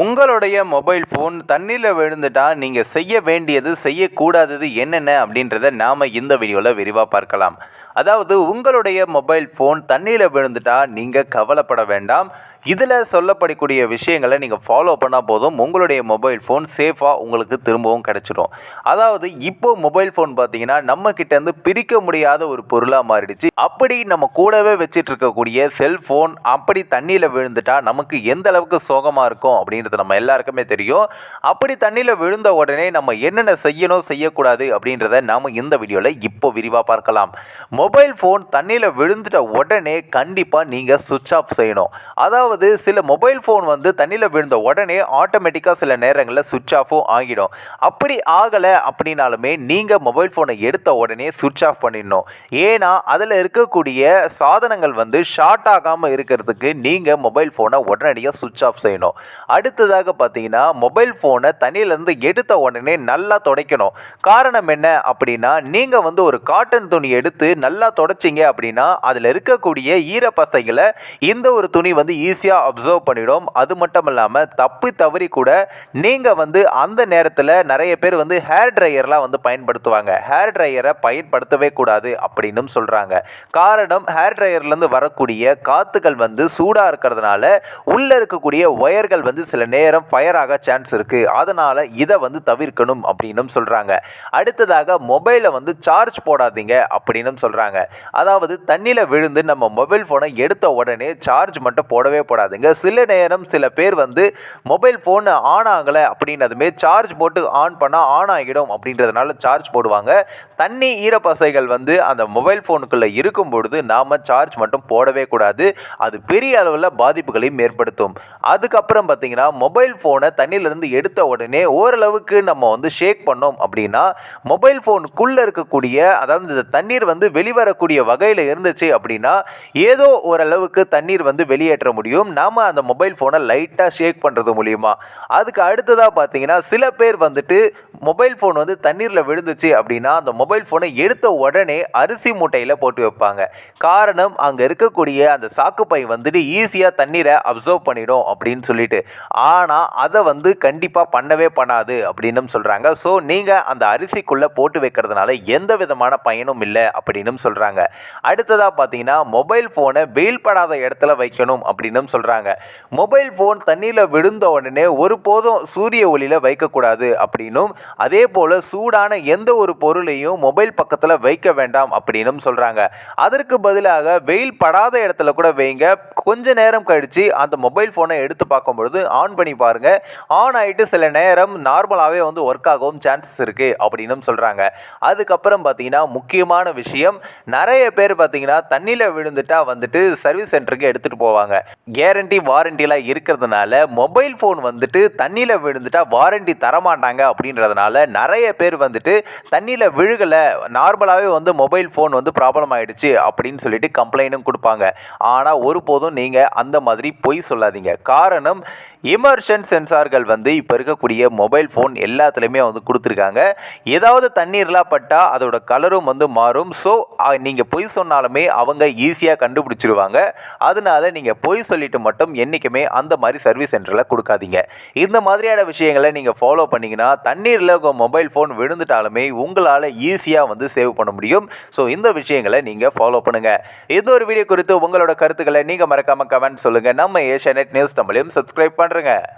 உங்களுடைய mobile phone தண்ணியில் விழுந்துட்டா நீங்கள் செய்ய வேண்டியது செய்யக்கூடாதது என்னென்ன அப்படின்றத நாம் இந்த வீடியோவில் விரிவாக பார்க்கலாம். அதாவது உங்களுடைய மொபைல் ஃபோன் தண்ணியில் விழுந்துட்டா நீங்கள் கவலைப்பட வேண்டாம். இதில் சொல்லப்படக்கூடிய விஷயங்களை நீங்கள் ஃபாலோ பண்ணால் போதும். உங்களுடைய மொபைல் ஃபோன் சேஃபாக உங்களுக்கு திரும்பவும் கிடச்சிடும் அதாவது இப்போ மொபைல் ஃபோன் பார்த்தீங்கன்னா நம்ம கிட்டேருந்து பிரிக்க முடியாத ஒரு பொருளாக மாறிடுச்சு. அப்படி நம்ம கூடவே வச்சுட்டு இருக்கக்கூடிய செல்ஃபோன் அப்படி தண்ணியில் விழுந்துட்டா நமக்கு எந்த அளவுக்கு சோகமாக இருக்கும் அப்படின்றது நம்ம எல்லாருக்குமே தெரியும். அப்படி தண்ணியில் விழுந்த உடனே நம்ம என்னென்ன செய்யணும் செய்யக்கூடாது அப்படின்றத நாம் இந்த வீடியோவில் இப்போ விரிவாக பார்க்கலாம். மொபைல் ஃபோன் தண்ணியில் விழுந்துட்ட உடனே கண்டிப்பாக நீங்கள் சுவிட்ச் ஆஃப் செய்யணும். அதாவது சில மொபைல் ஃபோன் வந்து தண்ணியில் விழுந்த உடனே ஆட்டோமேட்டிக்காக சில நேரங்களில் சுவிட்ச் ஆஃபும் ஆகிடும். அப்படி ஆகலை அப்படின்னாலுமே நீங்கள் மொபைல் ஃபோனை எடுத்த உடனே சுவிட்ச் ஆஃப் பண்ணிடணும். ஏன்னா அதில் இருக்கக்கூடிய சாதனங்கள் வந்து ஷார்ட் ஆகாமல் இருக்கிறதுக்கு நீங்கள் மொபைல் ஃபோனை உடனடியாக சுவிட்ச் ஆஃப் செய்யணும். அடுத்ததாக பார்த்தீங்கன்னா மொபைல் ஃபோனை தண்ணியிலேருந்து எடுத்த உடனே நல்லா துடைக்கணும். காரணம் என்ன அப்படின்னா நீங்கள் வந்து ஒரு காட்டன் துணி எடுத்து நல்லா நல்லா துடைச்சிங்க அப்படின்னா அதில் இருக்கக்கூடிய ஈரப்பசைகளை இந்த ஒரு துணி வந்து ஈஸியாக அப்சர்வ் பண்ணிடும். அது மட்டும் இல்லாமல் தப்பு தவறி கூட நீங்கள் வந்து அந்த நேரத்தில் நிறைய பேர் வந்து ஹேர் ட்ரையர்லாம் வந்து பயன்படுத்துவாங்க. ஹேர் ட்ரையரை பயன்படுத்தவே கூடாது அப்படின்னும் சொல்கிறாங்க காரணம் ஹேர் ட்ரையர்லேருந்து வரக்கூடிய காற்றுகள் வந்து சூடாக இருக்கிறதுனால உள்ளே இருக்கக்கூடிய ஒயர்கள் வந்து சில நேரம் ஃபயர் ஆக சான்ஸ் இருக்குது அதனால் இதை வந்து தவிர்க்கணும் அப்படின்னும் சொல்கிறாங்க அடுத்ததாக மொபைலை வந்து சார்ஜ் போடாதீங்க அப்படின்னும் சொல்கிறாங்க அதாவது தண்ணியில் விழுந்து நம்ம மொபைல் ஃபோனை எடுத்த உடனே சார்ஜ் மட்டும் போடவே போடாதுங்க. சில நேரம் சில பேர் வந்து மொபைல் ஃபோன் ஆன் ஆகலை அப்படின்னதுமே சார்ஜ் போட்டு ஆன் பண்ணால் ஆன் ஆகிடும் அப்படின்றதுனால சார்ஜ் போடுவாங்க. தண்ணி ஈரப்பசைகள் வந்து அந்த மொபைல் ஃபோனுக்குள்ளே இருக்கும் பொழுது நாம் சார்ஜ் மட்டும் போடவே கூடாது. அது பெரிய அளவில் பாதிப்புகளையும் ஏற்படுத்தும். அதுக்கப்புறம் பார்த்தீங்கன்னா மொபைல் ஃபோனை தண்ணியிலிருந்து எடுத்த உடனே ஓரளவுக்கு நம்ம வந்து ஷேக் பண்ணோம் அப்படின்னா மொபைல் ஃபோனுக்குள்ளே இருக்கக்கூடிய அதாவது இந்த தண்ணீர் வந்து வெளி வெளிவரக்கூடிய வகையில் இருந்துச்சு அப்படின்னா ஏதோ ஓரளவுக்கு தண்ணீர் வந்து வெளியேற்ற முடியும். நாம் அந்த மொபைல் ஃபோனை லைட்டாக ஷேக் பண்ணுறது மூலிமா அதுக்கு அடுத்ததாக பார்த்தீங்கன்னா சில பேர் வந்துட்டு மொபைல் ஃபோன் வந்து தண்ணீரில் விழுந்துச்சு அப்படின்னா அந்த மொபைல் ஃபோனை எடுத்த உடனே அரிசி மூட்டையில் போட்டு வைப்பாங்க. காரணம் அங்கே இருக்கக்கூடிய அந்த சாக்குப்பை வந்துட்டு ஈஸியாக தண்ணீரை அப்சர்வ் பண்ணிடும் அப்படின்னு சொல்லிட்டு. ஆனால் அதை வந்து கண்டிப்பாக பண்ணவே பண்ணாது அப்படின்னு சொல்கிறாங்க ஸோ நீங்கள் அந்த அரிசிக்குள்ளே போட்டு வைக்கிறதுனால எந்த விதமான பயனும் இல்லை அப்படின்னு சொல்கிறாங்க அடுத்ததாக பார்த்தீங்கன்னா மொபைல் ஃபோனை வெயில் படாத இடத்துல வைக்கணும் அப்படின்னு சொல்கிறாங்க மொபைல் ஃபோன் தண்ணியில் விழுந்த உடனே ஒருபோதும் சூரிய ஒளியில் வைக்கக்கூடாது அப்படின்னும் அதே போல் சூடான எந்த ஒரு பொருளையும் மொபைல் பக்கத்தில் வைக்க வேண்டாம் அப்படின்னும் சொல்கிறாங்க அதற்கு பதிலாக வெயில் படாத இடத்துல கூட வைங்க. கொஞ்ச நேரம் கழித்து அந்த மொபைல் ஃபோனை எடுத்து பார்க்கும்பொழுது ஆன் பண்ணி பாருங்கள் ஆன் ஆகிட்டு சில நேரம் நார்மலாகவே வந்து ஒர்க் ஆகவும் சான்சஸ் இருக்குது அப்படின்னும் சொல்கிறாங்க அதுக்கப்புறம் பார்த்தீங்கன்னா முக்கியமான விஷயம் நிறைய பேர் பார்த்தீங்கன்னா தண்ணியில் விழுந்துட்டா வந்துட்டு சர்வீஸ் சென்டருக்கு எடுத்துகிட்டு போவாங்க. கேரண்டி வாரண்டிலாம் இருக்கிறதுனால மொபைல் ஃபோன் வந்துட்டு தண்ணியில் விழுந்துட்டா வாரண்டி தரமாட்டாங்க அப்படின்றதுனால நிறைய பேர் வந்துட்டு தண்ணியில் விழுகலை நார்மலாகவே வந்து மொபைல் ஃபோன் வந்து ப்ராப்ளம் ஆகிடுச்சு அப்படின்னு சொல்லிட்டு கம்ப்ளைண்ட்டும் கொடுப்பாங்க. ஆனால் ஒருபோதும் நீங்கள் அந்த மாதிரி பொய் சொல்லாதீங்க. காரணம் இமர்ஷன் சென்சார்கள் வந்து இப்போ இருக்கக்கூடிய மொபைல் ஃபோன் எல்லாத்துலேயுமே வந்து கொடுத்துருக்காங்க. ஏதாவது தண்ணீர்லாம் பட்டால் அதோட கலரும் வந்து மாறும். ஸோ நீங்கள் பொய் சொன்னாலுமே அவங்க ஈஸியாக கண்டுபிடிச்சிருவாங்க. அதனால நீங்கள் பொய் சொல்லிட்டு மட்டும் என்றைக்குமே அந்த மாதிரி சர்வீஸ் சென்டரில் கொடுக்காதீங்க. இந்த மாதிரியான விஷயங்களை நீங்கள் ஃபாலோ பண்ணிங்கன்னா தண்ணீரில் உங்கள் மொபைல் ஃபோன் விழுந்துட்டாலுமே உங்களால் ஈஸியாக வந்து சேவ் பண்ண முடியும். ஸோ இந்த விஷயங்களை நீங்கள் ஃபாலோ பண்ணுங்கள் இந்த ஒரு வீடியோ குறித்து உங்களோட கருத்துக்களை நீங்கள் மறக்காமல் கமெண்ட் சொல்லுங்கள் நம்ம ஏஷியா நியூஸ் தமிழையும் சப்ஸ்கிரைப் பண்ணுறேங்க